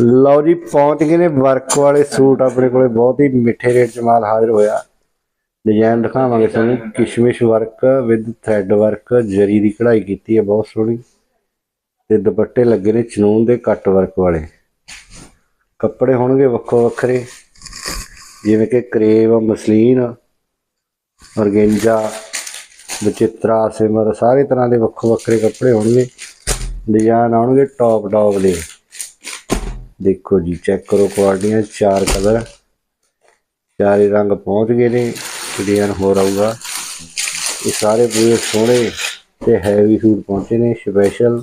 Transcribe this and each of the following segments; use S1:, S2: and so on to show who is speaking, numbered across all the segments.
S1: ਲਓ ਜੀ, ਪਹੁੰਚ ਗਏ ਨੇ ਵਰਕ ਵਾਲੇ ਸੂਟ ਆਪਣੇ ਕੋਲੇ, ਬਹੁਤ ਹੀ ਮਿੱਠੇ ਰੇਟ 'ਚ ਮਾਲ ਹਾਜ਼ਰ ਹੋਇਆ। ਡਿਜ਼ਾਈਨ ਦਿਖਾਵਾਂਗੇ ਤੁਹਾਨੂੰ, ਕਿਸ਼ਮਿਸ਼ ਵਰਕ ਵਿਦ ਥ੍ਰੈਡ ਵਰਕ ਜਰੀ ਦੀ ਕਢਾਈ ਕੀਤੀ ਹੈ, ਬਹੁਤ ਸੋਹਣੀ। ਤੇ ਦੁਪੱਟੇ ਲੱਗੇ ਨੇ ਚਨੂਨ ਦੇ ਕੱਟ ਵਰਕ ਵਾਲੇ। ਕੱਪੜੇ ਹੋਣਗੇ ਵੱਖੋ ਵੱਖਰੇ, ਜਿਵੇਂ ਕਿ ਕਰੇਵ, ਮਸਲੀਨ, ਔਰਗੈਂਜਾ ਬਚਿੱਤਰਾ ਸਿਮਰ, ਸਾਰੇ ਤਰ੍ਹਾਂ ਦੇ ਵੱਖੋ ਵੱਖਰੇ ਕੱਪੜੇ ਹੋਣਗੇ। ਡਿਜ਼ਾਈਨ ਆਉਣਗੇ ਟੌਪ ਟੌਪ ਦੇ। ਦੇਖੋ ਜੀ ਚੈੱਕ ਕਰੋ ਕੁਆਲਟੀਆਂ ਚਾਰ ਕਲਰ ਚਾਰੇ ਰੰਗ ਪਹੁੰਚ ਗਏ ਨੇ ਡਿਜ਼ਾਈਨ ਹੋਰ ਆਊਗਾ ਇਹ ਸਾਰੇ ਪੂਰੇ ਸੋਹਣੇ ਤੇ ਹੈਵੀ ਸੂਟ ਪਹੁੰਚੇ ਨੇ ਸਪੈਸ਼ਲ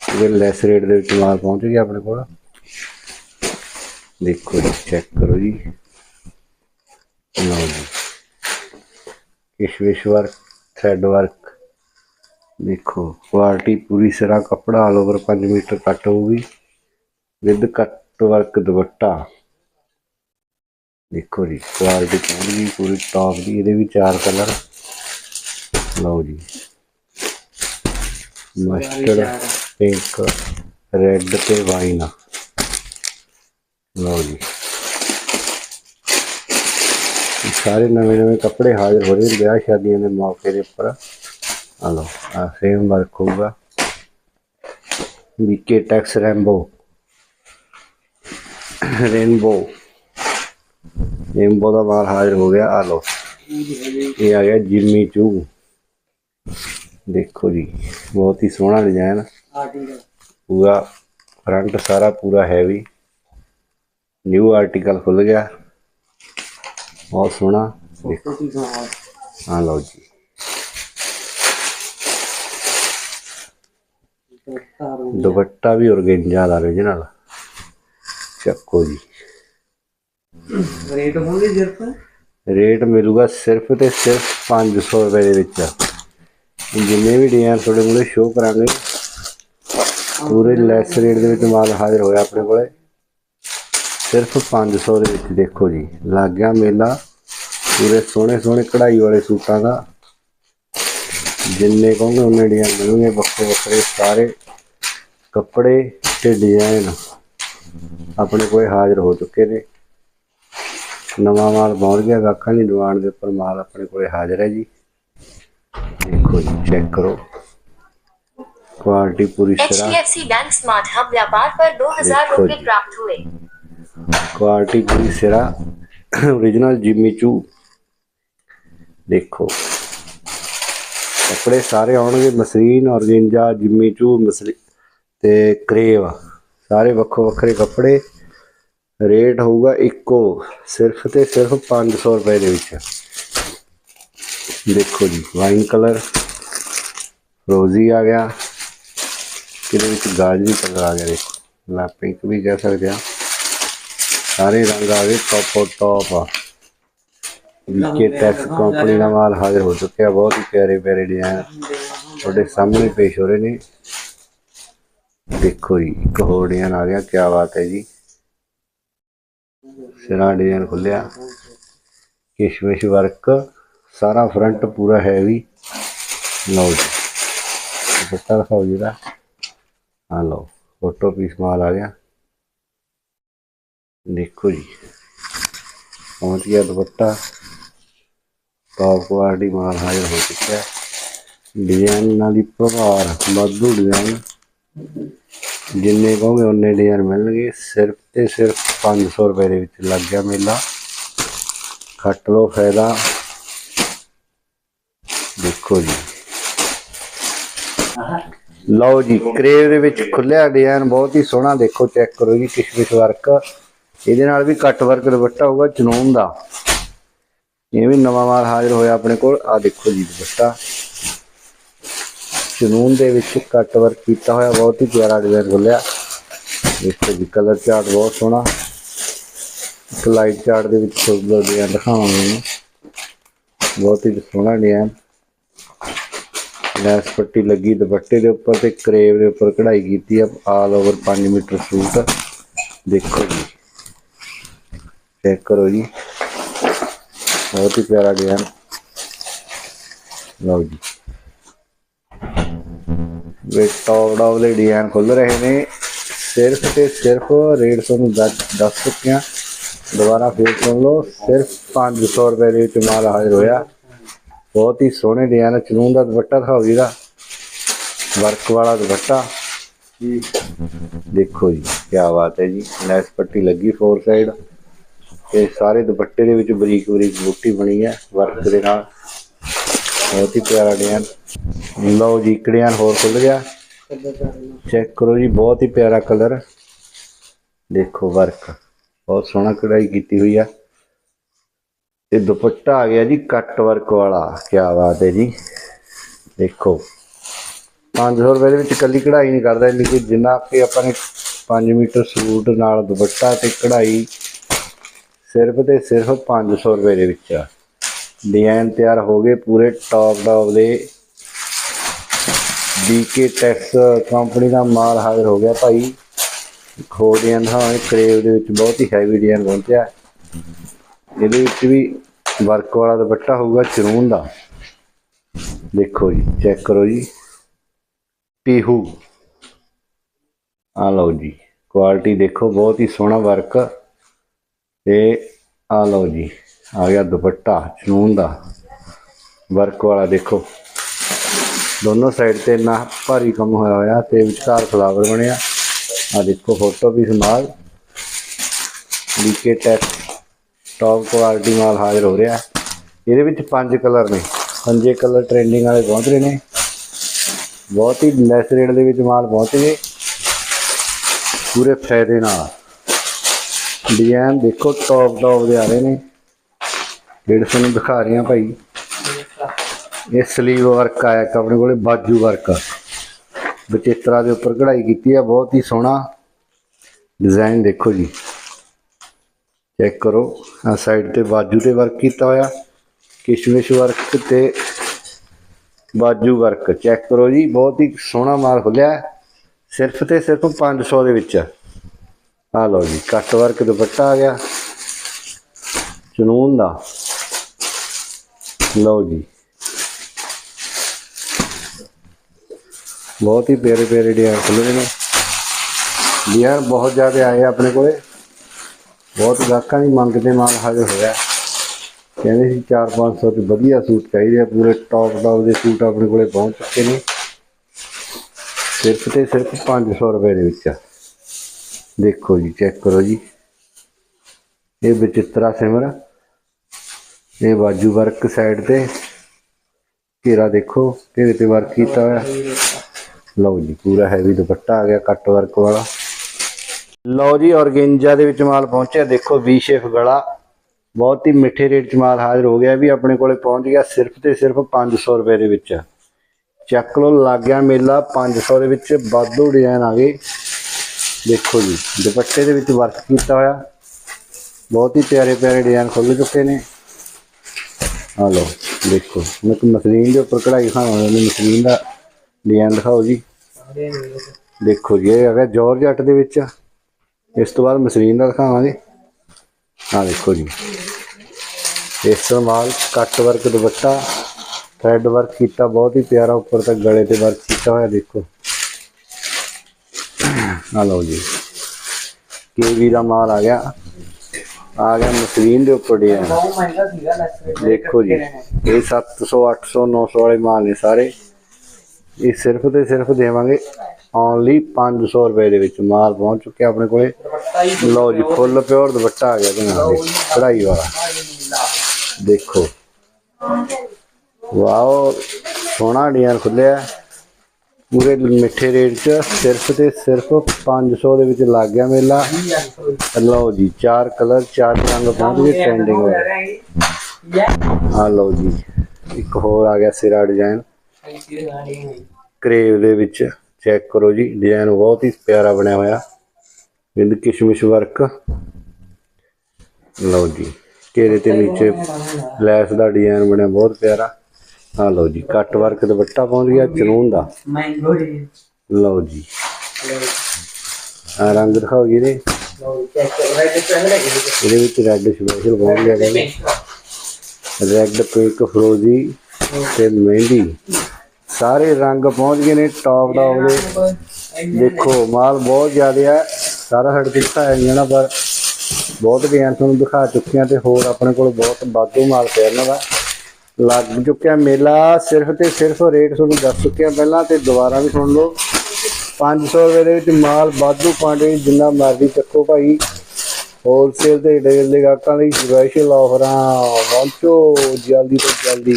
S1: ਇਹ ਲੈਸ ਰੇਟ ਦੇ ਵਿੱਚ ਮਾਲ ਪਹੁੰਚ ਗਿਆ ਆਪਣੇ ਕੋਲ। ਦੇਖੋ ਜੀ ਚੈੱਕ ਕਰੋ ਜੀ। ਲਓ ਜੀ। ਕਿਸ਼ਵਿਸ਼ ਵਰਕ ਥ੍ਰੈਡ ਵਰਕ ਦੇਖੋ ਕੁਆਲਿਟੀ ਪੂਰੀ ਸਿਰਾ ਕੱਪੜਾ ਆਲ ਓਵਰ 5 ਮੀਟਰ ਕੱਟ ਹੋਊਗੀ। ਵਿਦ ਕੱਟ ਵਰਕ ਦੁਪੱਟਾ। ਦੇਖੋ ਜੀ ਕੁਆਲਿਟੀ ਗਈ ਪੂਰੀ ਟੌਪ ਦੀ ਇਹਦੇ ਵੀ ਚਾਰ ਕਲਰ ਲਓ ਜੀ। ਮਸਟਰਡ ਪਿੰਕ ਰੈੱਡ ਤੇ ਵਾਈਨ ਲਓ ਜੀ। ਇਹ ਸਾਰੇ ਨਵੇਂ ਨਵੇਂ ਕੱਪੜੇ ਹਾਜ਼ਰ ਹੋ ਰਹੇ ਨੇ ਵਿਆਹ ਸ਼ਾਦੀਆਂ ਦੇ ਮੌਕੇ ਦੇ ਉੱਪਰ। ਆ ਲਓ ਆ ਸੇਮ ਵਰਕ ਹੋਊਗਾ। VK tex rainbow rainbow. Rainbow ਦਾ ਮਾਲ ਹਾਜ਼ਰ ਹੋ ਗਿਆ, ਆ ਲਓ। ਇਹ ਆ ਗਿਆ ਜਿਮੀ ਚੂ। ਦੇਖੋ ਜੀ, ਬਹੁਤ ਹੀ ਸੋਹਣਾ ਡਿਜ਼ਾਈਨ। ਪੂਰਾ ਫਰੰਟ ਸਾਰਾ ਪੂਰਾ ਹੈਵੀ ਨਿਊ ਆਰਟੀਕਲ ਖੁੱਲ ਗਿਆ। ਬਹੁਤ ਸੋਹਣਾ। ਦੇਖੋ। ਆ ਲਓ ਜੀ। ਦੁਪੱਟਾ ਵੀ ਔਰਗੈਂਜਾ ਦਾ origignal ਚੱਕੋ ਜੀ।
S2: ਰੇਟ ਹੋਣਗੇ ਜਿਰਫ
S1: ਰੇਟ ਮਿਲੂਗਾ ਸਿਰਫ ਤੇ ਸਿਰਫ 500 ਰੁਪਏ ਦੇ ਵਿੱਚ। ਜਿੰਨੇ ਵੀ ਡਿਜ਼ਾਈਨ ਤੁਹਾਡੇ ਕੋਲੇ ਸ਼ੋਅ ਕਰਾਂਗੇ ਪੂਰੇ ਲੈਸ ਰੇਟ ਦੇ ਵਿੱਚ ਮਾਲ ਹਾਜ਼ਰ ਹੋਇਆ ਆਪਣੇ ਕੋਲੇ। ਸਿਰਫ 500 ਦੇ ਵਿੱਚ ਦੇਖੋ ਜੀ ਲੱਗ ਗਿਆ ਮੇਲਾ। ਪੂਰੇ ਸੋਹਣੇ ਸੋਹਣੇ ਕਢਾਈ ਵਾਲੇ ਸੂਟਾਂ ਦਾ। ਜਿੰਨੇ ਕਹੋਗੇ ਉਹਨੇ ਡਿਜ਼ਾਈਨ ਮਿਲਣਗੇ ਵੱਖਰੇ ਵੱਖਰੇ ਸਾਰੇ ਕੱਪੜੇ ਤੇ ਡਿਜ਼ਾਈਨ ਆਪਣੇ ਕੋਲੇ ਹਾਜ਼ਰ ਹੋ ਚੁੱਕੇ ਨੇ ਨਵਾਂ ਮਾਲ ਪਹੁੰਚ ਗਿਆ ਗਾਹਕਾਂ ਦੀ ਡਿਮਾਂਡ ਦੇ ਉੱਪਰ ਮਾਲ ਆਪਣੇ ਕੋਲੇ ਹਾਜ਼ਰ ਹੈ ਜੀ ਦੇਖੋ ਜੀ ਚੈੱਕ ਕਰੋ ਕੁਆਲਿਟੀ ਪੂਰੀ ਤਰ੍ਹਾਂ
S3: एच बैंक स्मार्ट हब व्यापार पर दो हजार
S1: देखो
S3: रूपए
S1: जी।
S3: प्राप्त हुए
S1: ਕੁਆਲਿਟੀ ਪੂਰੀ ਸਿਰਾ origignal ਜਿਮੀ ਚੂ ਦੇਖੋ ਕੱਪੜੇ ਸਾਰੇ ਆਉਣਗੇ ਮਸਲੀਨ ਔਰਗੈਂਜਾ ਜਿਮੀ ਚੂ ਮਸਲੀ ਤੇ ਕਰੇਵ ਸਾਰੇ ਵੱਖੋ ਵੱਖਰੇ ਕੱਪੜੇ। ਰੇਟ ਹੋਊਗਾ ਇੱਕੋ ਸਿਰਫ ਤੇ ਸਿਰਫ 500 ਰੁਪਏ ਦੇ ਵਿੱਚ। ਦੇਖੋ ਜੀ ਵਾਈਨ ਕਲਰ ਰੋਜ਼ੀ ਆ ਗਿਆ। ਇਹਦੇ ਵਿੱਚ ਗਾਜਰੀ ਕਲਰ ਆ ਗਿਆ ਦੇਖੋ ਲਾ ਪਿੰਕ ਵੀ ਕਹਿ ਸਕਦੇ ਆ ਸਾਰੇ ਰੰਗ ਆ ਗਏ ਟੌਪੋ ਟੌਪ ਆ। ਵੀਕੇ ਟੈਕਸ ਕੰਪਨੀ ਦਾ ਮਾਲ ਹਾਜ਼ਰ ਹੋ ਚੁੱਕਿਆ ਬਹੁਤ ਹੀ ਪਿਆਰੇ ਪਿਆਰੇ ਡਿਜ਼ਾਈਨ ਤੁਹਾਡੇ ਸਾਹਮਣੇ ਪੇਸ਼ ਹੋ ਰਹੇ ਨੇ। ਦੇਖੋ ਜੀ, ਇੱਕ ਹੋਰ ਡਿਜ਼ਾਈਨ ਆ ਗਿਆ ਕੀ ਬਾਤ ਹੈ ਜੀ। ਸਿਰਾ ਡਿਜ਼ਾਈਨ ਖੁੱਲਿਆ। ਕਿਸ਼ਮਿਸ਼ ਵਰਕ, ਸਾਰਾ ਫਰੰਟ ਪੂਰਾ ਹੈਵੀ ਲਓ ਜੀ, ਦੁਪੱਟਾ ਦਿਖਾਓ ਜਿਹੜਾ ਆ ਲਓ ਫੋਟੋ ਪੀਸ ਮਾਲ ਆ ਗਿਆ। ਦੇਖੋ ਜੀ, ਪਹੁੰਚ ਗਿਆ ਦੁਪੱਟਾ। ਟੌਪ ਕੁਆਲਿਟੀ ਮਾਲ ਹਾਜ਼ਰ ਹੋ ਚੁੱਕਿਆ। ਹੈ ਡਿਜ਼ਾਈਨ ਨਾਲ ਦੀ ਪ੍ਰਭਾਰ ਵਾਧੂ ਡਿਜ਼ਾਈਨ ਜਿੰਨੇ ਕਹੋਗੇ ਉਹਨੇ ਡਿਜ਼ਾਈਨ ਮਿਲਣਗੇ। ਸਿਰਫ ਤੇ ਸਿਰਫ 500 ਰੁਪਏ ਦੇ ਵਿੱਚ ਲੱਗ ਗਿਆ ਮੇਲਾ। ਖੱਟ ਲੋ ਫਾਇਦਾ। ਦੇਖੋ ਜੀ। ਲਓ ਜੀ, ਕਰੇਵ ਦੇ ਵਿੱਚ ਖੁੱਲਿਆ ਡਿਜ਼ਾਈਨ ਬਹੁਤ ਹੀ ਸੋਹਣਾ। ਦੇਖੋ ਚੈੱਕ ਕਰੋ ਜੀ ਕਿਸ਼ਮਿਸ਼ ਵਰਕ ਇਹਦੇ ਨਾਲ ਵੀ ਕੱਟ ਵਰਕ ਦੁਪੱਟਾ ਹੋਊਗਾ ਚਨੂਨ ਦਾ। ਇਹ ਵੀ ਨਵਾਂ ਮਾਲ ਹਾਜ਼ਰ ਹੋਇਆ ਆਪਣੇ ਕੋਲ। ਆ ਦੇਖੋ ਜੀ ਦੁਪੱਟਾ। ਚਨੂਨ ਦੇ ਵਿੱਚ ਕੱਟ ਵਰਕ ਕੀਤਾ ਹੋਇਆ, ਬਹੁਤ ਹੀ ਪਿਆਰਾ ਡਿਜ਼ਾਈਨ ਖੁੱਲਿਆ ਦੇਖੋ ਜੀ ਕਲਰ ਚਾਰਟ ਬਹੁਤ ਸੋਹਣਾ। ਇੱਕ ਲਾਈਟ ਚਾਰਟ ਦੇ ਵਿੱਚ ਸੁੰਦਰ ਡਿਜ਼ਾਈਨ ਦਿਖਾਵਾਂਗੇ ਬਹੁਤ ਹੀ ਸੋਹਣਾ ਡਿਜ਼ਾਈਨ ਲੈਸ ਪੱਟੀ ਲੱਗੀ, ਦੁਪੱਟੇ ਦੇ ਉੱਪਰ ਤੇ ਕਰੇਵ ਦੇ ਉੱਪਰ ਕਢਾਈ ਕੀਤੀ ਆ ਆਲ ਓਵਰ 5 ਮੀਟਰ ਸੂਟ। ਦੇਖੋ ਜੀ। ਚੈੱਕ ਕਰੋ ਜੀ। ਬਹੁਤ ਹੀ ਪਿਆਰਾ ਡਿਜ਼ਾਈਨ ਲਓ ਜੀ। ਵੇ ਟੌਪ ਡੌਪ ਦੇ ਡਿਜ਼ਾਈਨ ਖੁੱਲ ਰਹੇ ਨੇ। ਸਿਰਫ ਤੇ ਸਿਰਫ ਰੇਟ ਤੁਹਾਨੂੰ ਦੱਸ ਦੱਸ ਚੁੱਕੇ ਦੁਬਾਰਾ ਫੇਰ ਸੁਣ ਲਓ, ਸਿਰਫ 500 ਰੁਪਏ ਦੇ ਵਿੱਚ ਮਾਲ ਹਾਜ਼ਰ ਹੋਇਆ। ਬਹੁਤ ਹੀ ਸੋਹਣੇ ਡਿਜ਼ਾਈਨ ਚਲੂਨ ਦਾ ਦੁਪੱਟਾ ਦਿਖਾਓ ਜੀ ਦਾ। ਵਰਕ ਵਾਲਾ ਦੁਪੱਟਾ। ਦੇਖੋ ਜੀ ਕੀ ਬਾਤ ਹੈ ਜੀ। ਲੈਸ ਪੱਟੀ ਲੱਗੀ ਫੋਰ ਸਾਈਡ ਤੇ ਸਾਰੇ ਦੁਪੱਟੇ ਦੇ ਵਿੱਚ ਬਰੀਕ ਬਰੀਕ ਬੂਟੀ ਬਣੀ ਹੈ ਵਰਕ ਦੇ ਨਾਲ। ਬਹੁਤ ਹੀ ਪਿਆਰਾ ਡਿਜ਼ਾਈਨ ਲਓ ਜੀ ਇੱਕ ਹੋਰ ਖੁੱਲ ਗਿਆ। ਚੈੱਕ ਕਰੋ ਜੀ, ਬਹੁਤ ਹੀ ਪਿਆਰਾ ਕਲਰ ਦੇਖੋ ਵਰਕ ਬਹੁਤ ਸੋਹਣਾ ਕਢਾਈ ਕੀਤੀ ਹੋਈ ਆ। ਤੇ ਦੁਪੱਟਾ ਆ ਗਿਆ ਜੀ ਕੱਟ ਵਰਕ ਵਾਲਾ। ਕੀ ਬਾਤ ਹੈ ਜੀ। ਦੇਖੋ 500 ਰੁਪਏ ਦੇ ਵਿੱਚ ਕੱਲੀ ਕਢਾਈ ਨਹੀਂ ਕਰਦਾ, ਇੰਨੀ ਕਿ ਜਿੰਨਾ ਕਿ ਆਪਾਂ ਨੇ 5 ਮੀਟਰ ਸੂਟ ਨਾਲ ਦੁਪੱਟਾ ਤੇ ਕਢਾਈ, ਸਿਰਫ ਤੇ ਸਿਰਫ 500 ਰੁਪਏ ਦੇ ਵਿੱਚ ਆ। ਡਿਜ਼ਾਈਨ ਤਿਆਰ ਹੋ ਗਏ ਪੂਰੇ ਟੌਪ ਟੌਪ ਦੇ। ਡੀਕੇ ਟੈਕਸ ਕੰਪਨੀ ਦਾ ਮਾਲ ਹਾਜ਼ਰ ਹੋ ਗਿਆ ਭਾਈ। ਖੋੜੀਆਂ ਦਾ ਕਰੇਵ ਦੇ ਵਿੱਚ ਬਹੁਤ ਹੀ ਹੈਵੀ ਡਿਜ਼ਾਈਨ ਪਹੁੰਚਿਆ ਇਹਦੇ ਵਿੱਚ ਵੀ ਵਰਕ ਵਾਲਾ ਦੁਪੱਟਾ ਹੋਊਗਾ ਚਰੂਨ ਦਾ। ਦੇਖੋ ਜੀ ਚੈੱਕ ਕਰੋ ਜੀ। ਪੀਹੂ। ਆ ਲਓ ਜੀ ਕੁਆਲਿਟੀ ਦੇਖੋ, ਬਹੁਤ ਹੀ ਸੋਹਣਾ ਵਰਕ ਤੇ ਆ ਲਓ ਜੀ, ਆ ਗਿਆ ਦੁਪੱਟਾ ਚਨੂਨ ਦਾ। ਵਰਕ ਵਾਲਾ ਦੇਖੋ। ਦੋਨੋਂ ਸਾਈਡ ਤੇ ਨਾ ਭਾਰੀ ਕੰਮ ਹੋਇਆ ਹੋਇਆ ਤੇ ਵਿਚਕਾਰ ਫਲਾਵਰ ਬਣਿਆ। ਆ ਦੇਖੋ ਫੋਟੋ ਵੀ ਸਮਾਲ। ਲੀਕੇ ਟੈਕ ਟੌਪ ਕੁਆਲਿਟੀ ਮਾਲ ਹਾਜ਼ਰ ਹੋ ਰਿਹਾ। ਇਹਦੇ ਵਿੱਚ ਪੰਜ ਕਲਰ ਨੇ। ਪੰਜੇ ਕਲਰ ਟ੍ਰੈਂਡਿੰਗ ਵਾਲੇ ਪਹੁੰਚ ਰਹੇ ਨੇ। ਬਹੁਤ ਹੀ ਲੈਸ ਰੇਟ ਦੇ ਵਿੱਚ ਮਾਲ ਪਹੁੰਚ ਨੇ। ਪੂਰੇ ਫਾਇਦੇ ਨਾਲ। ਡਿਜ਼ਾਈਨ ਦੇਖੋ ਟੌਪ ਟੌਪ ਦੇ ਆ ਰਹੇ ਨੇ। ਜਿਹੜੇ ਤੁਹਾਨੂੰ ਦਿਖਾ ਰਹੇ ਰਹੀਆਂ ਭਾਈ। ਇਹ ਸਲੀਵ ਵਰਕ ਆਇਆ ਇੱਕ ਆਪਣੇ ਕੋਲੇ, ਬਾਜੂ ਵਰਕ। ਬਚਿੱਤਰਾ ਦੇ ਉੱਪਰ ਕਢਾਈ ਕੀਤੀ ਆ, ਬਹੁਤ ਹੀ ਸੋਹਣਾ ਡਿਜ਼ਾਈਨ ਦੇਖੋ ਜੀ। ਚੈੱਕ ਕਰੋ ਆ ਸਾਈਡ ਤੇ ਬਾਜੂ ਤੇ ਵਰਕ ਕੀਤਾ ਹੋਇਆ, ਕਿਸ਼ਮਿਸ਼ ਵਰਕ ਤੇ ਬਾਜੂ ਵਰਕ ਚੈੱਕ ਕਰੋ ਜੀ, ਬਹੁਤ ਹੀ ਸੋਹਣਾ ਮਾਲ ਖੁੱਲਿਆ ਸਿਰਫ ਤੇ ਸਿਰਫ 500 ਦੇ ਵਿੱਚ। ਆ ਲਓ ਜੀ ਕੱਟ ਵਰਕ ਦੁਪੱਟਾ ਆ ਗਿਆ। ਚਨੂਨ ਦਾ। ਲਓ ਜੀ। ਬਹੁਤ ਹੀ ਪਿਆਰੇ ਪਿਆਰੇ ਡਿਜ਼ਾਈਨ ਖੁੱਲੇ ਨੇ। ਡਿਜ਼ਾਈਨ ਬਹੁਤ ਜ਼ਿਆਦਾ ਆਏ ਆਪਣੇ ਕੋਲੇ। ਬਹੁਤ ਗਾਹਕਾਂ ਦੀ ਮੰਗ ਤੇ ਮਾਲ ਹਾਜ਼ਰ ਹੋਇਆ ਕਹਿੰਦੇ ਸੀ 4-500 'ਚ ਵਧੀਆ ਸੂਟ ਚਾਹੀਦੇ ਆ, ਪੂਰੇ ਟੌਪ ਟੌਪ ਦੇ ਸੂਟ ਆਪਣੇ ਕੋਲੇ ਪਹੁੰਚ ਚੁੱਕੇ ਨੇ। ਸਿਰਫ ਤੇ ਸਿਰਫ 500 ਰੁਪਏ ਦੇ ਵਿੱਚ ਦੇਖੋ ਜੀ, ਚੈੱਕ ਕਰੋ ਜੀ। ਇਹ ਬਚਿੱਤਰਾ ਸਿਮਰ ਇਹ ਬਾਜੂ ਵਰਕ ਸਾਈਡ ਤੇ ਘੇਰਾ ਦੇਖੋ, ਘੇਰੇ ਤੇ ਵਰਕ ਕੀਤਾ ਹੋਇਆ। ਲਓ ਜੀ, ਪੂਰਾ ਹੈਵੀ ਦੁਪੱਟਾ ਆ ਗਿਆ ਕੱਟ ਵਰਕ ਵਾਲਾ। ਲਓ ਜੀ, ਔਰਗੇਂਜਾ ਦੇ ਵਿੱਚ ਮਾਲ ਪਹੁੰਚਿਆ। ਦੇਖੋ ਵੀ ਸ਼ੇਪ ਗਲਾ। ਬਹੁਤ ਹੀ ਮਿੱਠੇ ਰੇਟ 'ਚ ਮਾਲ ਹਾਜ਼ਰ ਹੋ ਗਿਆ। ਵੀ ਆਪਣੇ ਕੋਲੇ ਪਹੁੰਚ ਗਿਆ ਸਿਰਫ ਤੇ ਸਿਰਫ 500 ਰੁਪਏ ਦੇ ਵਿੱਚ। ਚੱਕ ਲੋ ਲੱਗ ਗਿਆ ਮੇਲਾ। 500 ਦੇ ਵਿੱਚ ਵਾਧੂ ਡਿਜ਼ਾਈਨ ਆ ਗਏ। ਦੇਖੋ ਜੀ, ਦੁਪੱਟੇ ਦੇ ਵਿੱਚ ਵਰਕ ਕੀਤਾ ਹੋਇਆ। ਬਹੁਤ ਹੀ ਪਿਆਰੇ ਪਿਆਰੇ ਡਿਜ਼ਾਈਨ ਖੁੱਲ ਚੁੱਕੇ ਨੇ। ਆ ਲਓ, ਦੇਖੋ। ਮੈਂ ਇੱਕ ਮਸਲੀਨ ਦੇ ਉੱਪਰ ਕਢਾਈ ਖਾਣਾ ਨੇ ਮਸਲੀਨ ਦਾ ਡਿਜ਼ਾਈਨ ਦਿਖਾਓ ਜੀ। ਦੇਖੋ ਜੀ ਇਹ ਹੈਗਾ ਜਾਰਜਟ ਦੇ ਵਿੱਚ। ਇਸ ਤੋਂ ਬਾਅਦ ਮਸਲੀਨ ਦਾ ਦਿਖਾਵਾਂਗੇ। ਆ ਦੇਖੋ ਜੀ। ਇਸ ਤੋਂ ਮਾਲ ਕੱਟ ਵਰਕ ਦੁਪੱਟਾ ਥ੍ਰੈਡ ਵਰਕ ਕੀਤਾ ਬਹੁਤ ਹੀ ਪਿਆਰਾ ਉੱਪਰ ਤੱਕ ਗਲੇ ਤੇ ਵਰਕ ਕੀਤਾ ਹੋਇਆ ਦੇਖੋ। ਆ ਲਓ ਜੀ। ਕੇਵੀ ਦਾ ਮਾਲ ਆ ਗਿਆ। ਆ ਗਿਆ ਮਸ਼ੀਨ ਦੇ ਉੱਪਰ ਡਿਜ਼ਾਈਨ।
S2: ਬਹੁਤ ਮਹਿੰਗਾ ਸੀਗਾ ਲੈਸ
S1: ਦੇਖੋ ਜੀ ਇਹ 700 800 900 ਵਾਲੇ ਮਾਲ ਨੇ ਸਾਰੇ। ਇਹ ਸਿਰਫ ਤੇ ਸਿਰਫ ਦੇਵਾਂਗੇ ਓਨਲੀ 500 ਰੁਪਏ ਦੇ ਵਿੱਚ ਮਾਲ ਪਹੁੰਚ ਚੁੱਕਿਆ ਆਪਣੇ ਕੋਲੇ। ਲਓ ਜੀ, ਫੁੱਲ ਪਿਓਰ ਦੁਪੱਟਾ ਆ ਗਿਆ ਇਹਦੇ ਨਾਲ ਕਢਾਈ ਵਾਲਾ। ਦੇਖੋ। ਵਾਓ, ਸੋਹਣਾ ਡਿਜ਼ਾਈਨ ਖੁੱਲਿਆ। ਪੂਰੇ ਮਿੱਠੇ ਰੇਟ 'ਚ ਸਿਰਫ ਤੇ ਸਿਰਫ 500 ਦੇ ਵਿੱਚ ਲੱਗ ਗਿਆ ਮੇਲਾ। ਲਓ ਜੀ, ਚਾਰ ਕਲਰ, ਚਾਰ ਰੰਗ ਪਹੁੰਚ ਗਏ ਟ੍ਰੈਂਡਿੰਗ ਹੋਇਆ ਆ ਲਓ ਜੀ, ਇੱਕ ਹੋਰ ਆ ਗਿਆ ਸਿਰਾ ਡਿਜ਼ਾਈਨ। ਕਰੇਵ ਦੇ ਵਿੱਚ ਚੈੱਕ ਕਰੋ ਜੀ ਡਿਜ਼ਾਈਨ ਬਹੁਤ ਹੀ ਪਿਆਰਾ ਬਣਿਆ ਹੋਇਆ। ਬਿੰਦ ਕਿਸ਼ਮਿਸ਼ ਵਰਕ। ਲਓ ਜੀ, ਘੇਰੇ ਤੇ ਨੀਚੇ ਲੈਸ ਦਾ ਡਿਜ਼ਾਈਨ ਬਣਿਆ, ਬਹੁਤ ਪਿਆਰਾ। ਆ ਲਓ ਜੀ, ਕੱਟ ਵਰਕ ਦੁਪੱਟਾ ਪਾਉਂਦੀ ਆ ਚਨੂਨ ਦਾ। ਲਓ ਜੀ। ਆ ਰੰਗ ਦਿਖਾਓ ਜੀ ਇਹਦੇ। ਇਹਦੇ ਵਿੱਚ ਰੈੱਡ ਸਪੈਸ਼ਲ ਪਹੁੰਚ ਗਿਆ ਰੈੱਡ ਪਿੰਕ ਫਰੋਜ਼ੀ ਤੇ ਮਹਿੰਦੀ। ਸਾਰੇ ਰੰਗ ਪਹੁੰਚ ਗਏ ਨੇ ਟੌਪ ਟੌਪ ਦੇ ਦੇਖੋ, ਮਾਲ ਬਹੁਤ ਜ਼ਿਆਦਾ ਹੈ, ਸਾਰਾ ਸਾਡੇ ਤੇ ਦਿਖਾਇਆ ਨਹੀਂ ਪਰ ਬਹੁਤ ਗਿਆ ਤੁਹਾਨੂੰ ਦਿਖਾ ਚੁੱਕੇ ਤੇ ਹੋਰ ਆਪਣੇ ਕੋਲ ਬਹੁਤ ਵਾਧੂ ਮਾਲ ਪਿਆ ਇਹਨਾਂ ਦਾ। ਲੱਗ ਚੁੱਕਿਆ ਮੇਲਾ, ਸਿਰਫ ਤੇ ਸਿਰਫ ਰੇਟ ਤੁਹਾਨੂੰ ਦੱਸ ਚੁੱਕਿਆ ਪਹਿਲਾਂ ਤੇ ਦੁਬਾਰਾ ਵੀ ਸੁਣ ਲਓ। 500 ਰੁਪਏ ਦੇ ਵਿੱਚ ਮਾਲ ਵਾਧੂ ਪਾਂਡੇ ਜਿੰਨਾ ਮਰਜ਼ੀ ਚੱਕੋ ਭਾਈ। ਹੋਲਸੇਲ ਤੇ ਰਿਟੇਲ ਦੇ ਗਾਹਕਾਂ ਲਈ ਸਪੈਸ਼ਲ ਆਫਰਾਂ ਪਹੁੰਚੋ ਜਲਦੀ ਤੋਂ ਜਲਦੀ।